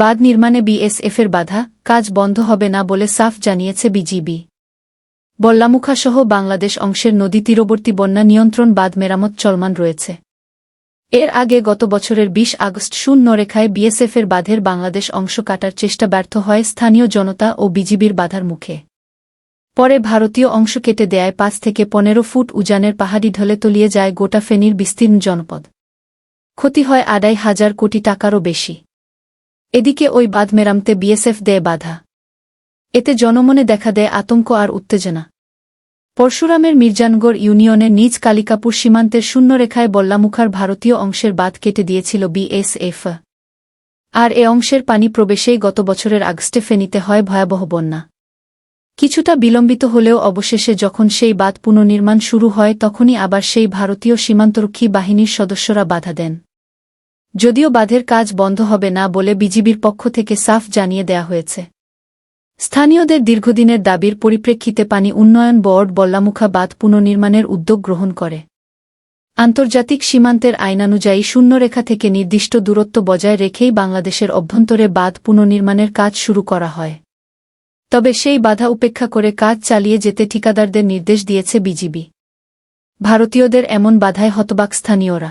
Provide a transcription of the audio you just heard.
বাঁধ নির্মাণে বিএসএফের বাধা, কাজ বন্ধ হবে না বলে সাফ জানিয়েছে বিজিবি। বল্লামুখাসহ বাংলাদেশ অংশের নদী তীরবর্তী বন্যা নিয়ন্ত্রণ বাঁধ মেরামত চলমান রয়েছে। এর আগে গত বছরের ২০ আগস্ট শূন্য রেখায় বিএসএফের বাঁধের বাংলাদেশ অংশ কাটার চেষ্টা ব্যর্থ হয় স্থানীয় জনতা ও বিজিবির বাধার মুখে। পরে ভারতীয় অংশ কেটে দেয় পাঁচ থেকে পনেরো ফুট উজানের পাহাড়ি ঢলে তলিয়ে যায় গোটা ফেনীর বিস্তীর্ণ জনপদ। ক্ষতি হয় আড়াই হাজার কোটি টাকারও বেশি। এদিকে ওই বাঁধ মেরামতে বিএসএফ দেয় বাধা। এতে জনমনে দেখা দেয় আতঙ্ক আর উত্তেজনা। পরশুরামের মির্জানগড় ইউনিয়নের নিজ কালিকাপুর সীমান্তের শূন্যরেখায় বল্লামুখার ভারতীয় অংশের বাঁধ কেটে দিয়েছিল বিএসএফ। আর এ অংশের পানি প্রবেশেই গত বছরের আগস্টে ফেনিতে হয় ভয়াবহ বন্যা। কিছুটা বিলম্বিত হলেও অবশেষে যখন সেই বাঁধ পুনর্নির্মাণ শুরু হয়, তখনই আবার সেই ভারতীয় সীমান্তরক্ষী বাহিনীর সদস্যরা বাধা দেন। যদিও বাঁধের কাজ বন্ধ হবে না বলে বিজিবির পক্ষ থেকে সাফ জানিয়ে দেয়া হয়েছে। স্থানীয়দের দীর্ঘদিনের দাবির পরিপ্রেক্ষিতে পানি উন্নয়ন বোর্ড বল্লামুখা বাঁধ পুনর্নির্মাণের উদ্যোগ গ্রহণ করে। আন্তর্জাতিক সীমান্তের আইনানুযায়ী শূন্যরেখা থেকে নির্দিষ্ট দূরত্ব বজায় রেখেই বাংলাদেশের অভ্যন্তরে বাঁধ পুনর্নির্মাণের কাজ শুরু করা হয়। তবে সেই বাধা উপেক্ষা করে কাজ চালিয়ে যেতে ঠিকাদারদের নির্দেশ দিয়েছে বিজিবি। ভারতীয়দের এমন বাধায় হতবাক স্থানীয়রা।